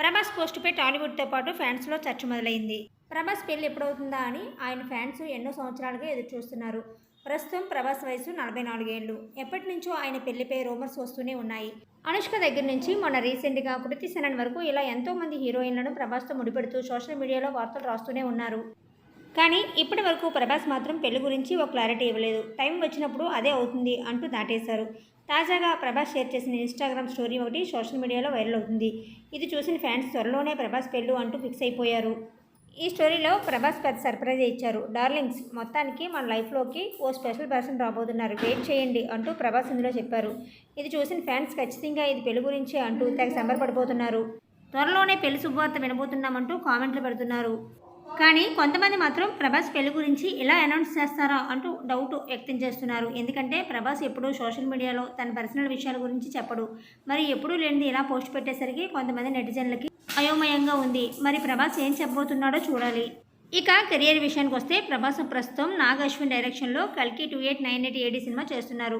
ప్రభాస్ పోస్టుపై టాలీవుడ్తో పాటు ఫ్యాన్స్లో చర్చ మొదలైంది. ప్రభాస్ పెళ్ళి ఎప్పుడవుతుందా అని ఆయన ఫ్యాన్స్ ఎన్నో సంవత్సరాలుగా ఎదురు చూస్తున్నారు ప్రస్తుతం ప్రభాస్ వయసు నలభై నాలుగేళ్ళు ఎప్పటి నుంచో ఆయన పెళ్ళిపై రూమర్స్ వస్తూనే ఉన్నాయి. అనుష్క దగ్గర నుంచి మొన్న రీసెంట్గా కృతి సెనన్ వరకు ఇలా ఎంతో మంది హీరోయిన్లను ప్రభాస్తో ముడిపెడుతూ సోషల్ మీడియాలో వార్తలు రాస్తూనే ఉన్నారు. కానీ ఇప్పటి వరకు ప్రభాస్ మాత్రం పెళ్ళి గురించి ఒక క్లారిటీ ఇవ్వలేదు. టైం వచ్చినప్పుడు అదే అవుతుంది అంటూ దాటేశారు. తాజాగా ప్రభాస్ షేర్ చేసిన ఇన్స్టాగ్రామ్ స్టోరీ ఒకటి సోషల్ మీడియాలో వైరల్ అవుతుంది. ఇది చూసిన ఫ్యాన్స్ త్వరలోనే ప్రభాస్ పెళ్ళు అంటూ ఫిక్స్ అయిపోయారు. ఈ స్టోరీలో ప్రభాస్ పెద్ద సర్ప్రైజ్ ఇచ్చారు. డార్లింగ్స్ మొత్తానికి మన లైఫ్లోకి ఓ స్పెషల్ పర్సన్ రాబోతున్నారు. వెయిట్ చేయండి అంటూ ప్రభాస్ ఇందులో చెప్పారు. ఇది చూసిన ఫ్యాన్స్ ఖచ్చితంగా ఇది పెళ్ళి గురించి అంటూ తెగ సంబరపడిపోతున్నారు. త్వరలోనే పెళ్ళి శుభవార్త వినబోతున్నామంటూ కామెంట్లు పెడుతున్నారు. కానీ కొంతమంది మాత్రం ప్రభాస్ పెళ్ళి గురించి ఎలా అనౌన్స్ చేస్తారా అంటూ డౌట్ వ్యక్తం చేస్తున్నారు. ఎందుకంటే ప్రభాస్ ఎప్పుడూ సోషల్ మీడియాలో తన పర్సనల్ విషయాల గురించి చెప్పడు. మరి ఎప్పుడూ లేనిది ఇలా పోస్ట్ పెట్టేసరికి కొంతమంది నెటిజన్లకి అయోమయంగా ఉంది. మరి ప్రభాస్ ఏం చెప్పబోతున్నాడో చూడాలి. ఇక కెరియర్ విషయానికి వస్తే ప్రభాస్ ప్రస్తుతం నాగ్ అశ్విన్ డైరెక్షన్లో కల్కి two eight nine eight AD cinema చేస్తున్నారు.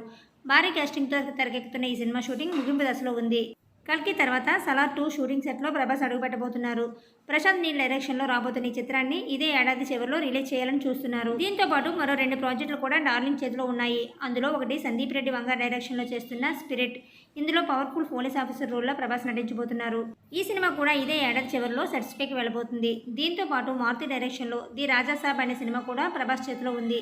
భారీ కాస్టింగ్తో తెరకెక్కుతున్న ఈ సినిమా షూటింగ్ ముగింపు దశలో ఉంది. కల్కి తర్వాత సలార్ టూ షూటింగ్ సెట్లో ప్రభాస్ అడుగుపెట్టబోతున్నారు. ప్రశాంత్ నీల్ డైరెక్షన్లో రాబోతున్న ఈ చిత్రాన్ని ఇదే ఏడాది చివరిలో రిలీజ్ చేయాలని చూస్తున్నారు. దీంతో పాటు మరో రెండు ప్రాజెక్టులు కూడా డార్లింగ్ చేతిలో ఉన్నాయి. అందులో ఒకటి సందీప్ రెడ్డి వంగ డైరెక్షన్లో చేస్తున్న స్పిరిట్. ఇందులో పవర్ఫుల్ పోలీస్ ఆఫీసర్ రోల్లో ప్రభాస్ నటించబోతున్నారు. ఈ సినిమా కూడా ఇదే ఏడాది చివరిలో సెట్స్పైకి వెళ్ళబోతుంది. దీంతో పాటు మారుతి డైరెక్షన్లో ది రాజాసాబ్ అనే సినిమా కూడా ప్రభాస్ చేతిలో ఉంది.